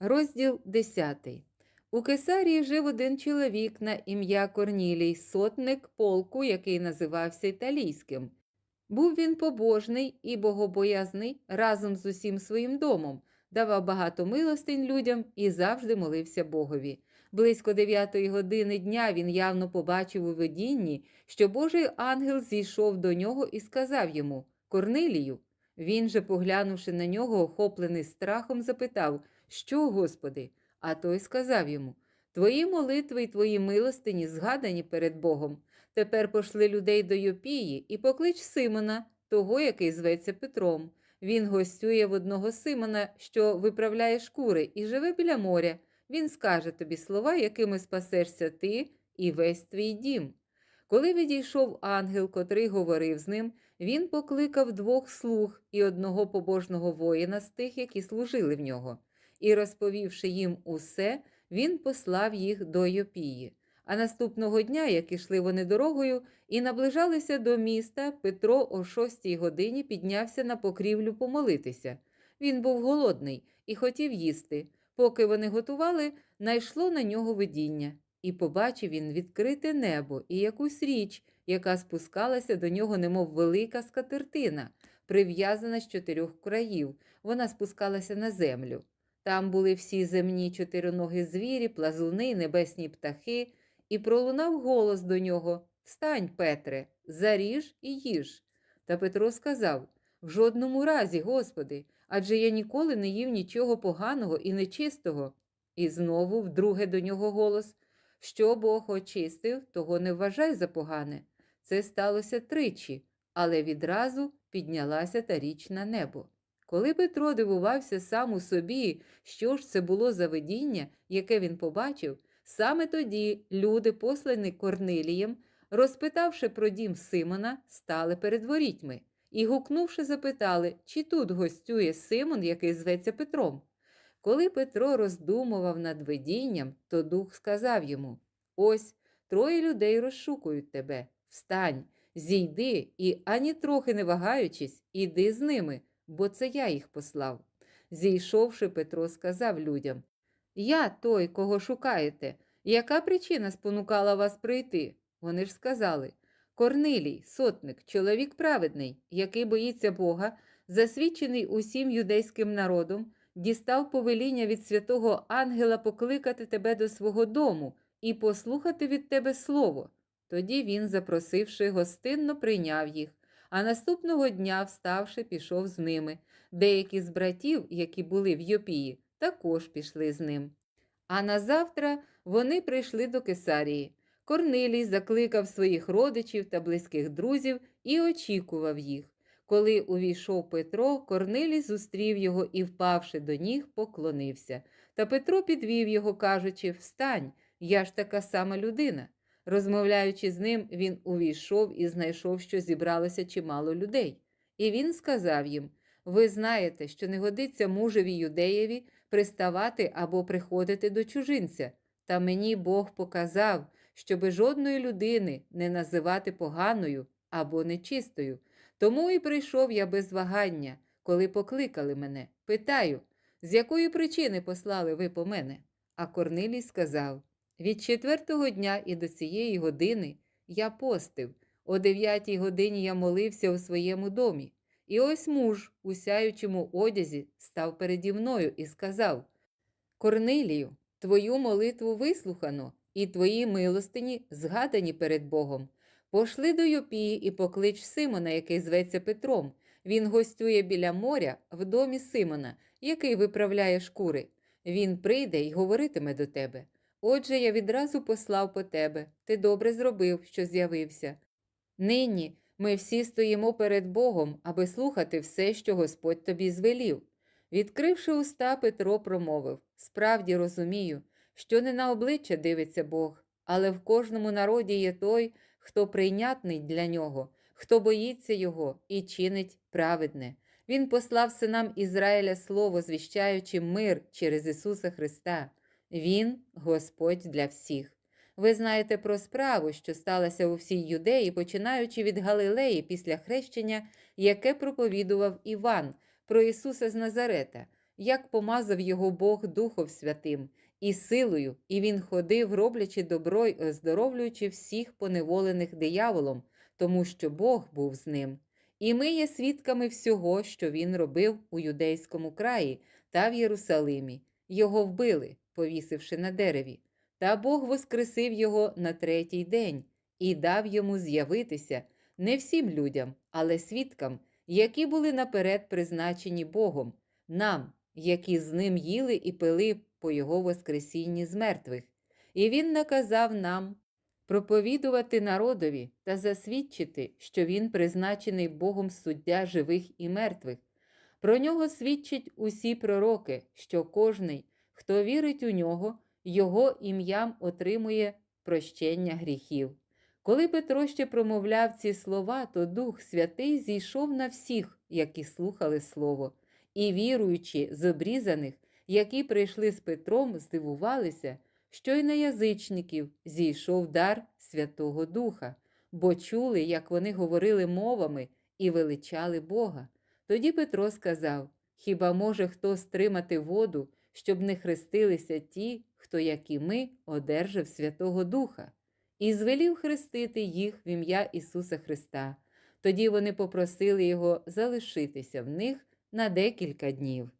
Розділ 10. У Кесарії жив один чоловік на ім'я Корнілій, сотник полку, який називався Італійським. Був він побожний і богобоязний разом з усім своїм домом, давав багато милостинь людям і завжди молився Богові. Близько дев'ятої години дня він явно побачив у видінні, що Божий ангел зійшов до нього і сказав йому Корнилію. Він же, поглянувши на нього, охоплений страхом, запитав Що, Господи? А той сказав йому Твої молитви і твої милостині згадані перед Богом. Тепер пошли людей до Йопії і поклич Симона, того, який зветься Петром. Він гостює в одного Симона, що виправляє шкури, і живе біля моря. Він скаже тобі слова, якими спасешся ти і весь твій дім. Коли відійшов ангел, котрий говорив з ним, він покликав двох слуг і одного побожного воїна з тих, які служили в нього. І, розповівши їм усе, він послав їх до Йопії. А наступного дня, як ішли вони дорогою і наближалися до міста, Петро о шостій годині піднявся на покрівлю помолитися. Він був голодний і хотів їсти. Поки вони готували, найшло на нього видіння, і побачив він відкрите небо і якусь річ, яка спускалася до нього, немов велика скатертина, прив'язана з чотирьох країв. Вона спускалася на землю. Там були всі земні чотириногі звірі, плазуни, небесні птахи, і пролунав голос до нього Встань, Петре, заріж і їж. Та Петро сказав В жодному разі, Господи, адже я ніколи не їв нічого поганого і нечистого. І знову вдруге до нього голос Що Бог очистив, того не вважай за погане. Це сталося тричі, але відразу піднялася та річ на небо. Коли Петро дивувався сам у собі, що ж це було за видіння, яке він побачив, саме тоді люди, послані Корнилієм, розпитавши про дім Симона, стали перед ворітьми і, гукнувши, запитали, чи тут гостює Симон, який зветься Петром. Коли Петро роздумував над видінням, то дух сказав йому: Ось троє людей розшукують тебе. Встань, зійди і, ані трохи не вагаючись, іди з ними, бо це я їх послав. Зійшовши, Петро сказав людям: Я той, кого шукаєте. Яка причина спонукала вас прийти? Вони ж сказали: Корнилій, сотник, чоловік праведний, який боїться Бога, засвідчений усім юдейським народом, дістав повеління від святого ангела покликати тебе до свого дому і послухати від тебе слово. Тоді він, запросивши, гостинно прийняв їх, а наступного дня, вставши, пішов з ними. Деякі з братів, які були в Йопії, також пішли з ним. А назавтра вони прийшли до Кесарії. Корнилій закликав своїх родичів та близьких друзів і очікував їх. Коли увійшов Петро, Корнилій зустрів його і, впавши до ніг, поклонився. Та Петро підвів його, кажучи: Встань, я ж така сама людина. Розмовляючи з ним, він увійшов і знайшов, що зібралося чимало людей. І він сказав їм: Ви знаєте, що не годиться мужеві юдеєві приставати або приходити до чужинця. Та мені Бог показав, щоби жодної людини не називати поганою або нечистою. Тому і прийшов я без вагання, коли покликали мене. Питаю, з якої причини послали ви по мене? А Корнилій сказав: від четвертого дня і до цієї години я постив, о дев'ятій годині я молився у своєму домі. І ось муж у сяючому одязі став переді мною і сказав: Корнилію, твою молитву вислухано, і твої милостині згадані перед Богом. Пошли до Йопії і поклич Симона, який зветься Петром. Він гостює біля моря в домі Симона, який виправляє шкури. Він прийде і говоритиме до тебе. Отже, я відразу послав по тебе. Ти добре зробив, що з'явився. Нині ми всі стоїмо перед Богом, аби слухати все, що Господь тобі звелів. Відкривши уста, Петро промовив Справді розумію, що не на обличчя дивиться Бог, але в кожному народі є той, хто прийнятний для нього, хто боїться його і чинить праведне. Він послав синам Ізраїля слово, звіщаючи мир через Ісуса Христа. Він Господь для всіх. Ви знаєте про справу, що сталася у всій юдеї, починаючи від Галилеї після хрещення, яке проповідував Іван про Ісуса з Назарета. як помазав його Бог Духом Святим і силою, і він ходив, роблячи добро й оздоровлюючи всіх поневолених дияволом, тому що Бог був з ним. І ми є свідками всього, що він робив у юдейському краї та в Єрусалимі. Його вбили, повісивши на дереві. Та Бог воскресив його на третій день і дав йому з'явитися не всім людям, але свідкам, які були наперед призначені Богом, нам, які з ним їли і пили по Його Воскресінні з мертвих. І Він наказав нам проповідувати народові та засвідчити, що Він призначений Богом суддя живих і мертвих. Про нього свідчать усі пророки, що кожний, хто вірить у нього, його ім'ям отримує прощення гріхів. Коли Петро ще промовляв ці слова, то Дух Святий зійшов на всіх, які слухали Слово, і віруючи з обрізаних, які прийшли з Петром, здивувалися, що й на язичників зійшов дар Святого Духа, бо чули, як вони говорили мовами і величали Бога. Тоді Петро сказав: Хіба може хто стримати воду, щоб не хрестилися ті, хто, як і ми, одержав Святого Духа? І звелів хрестити їх в ім'я Ісуса Христа. Тоді вони попросили його залишитися в них на декілька днів.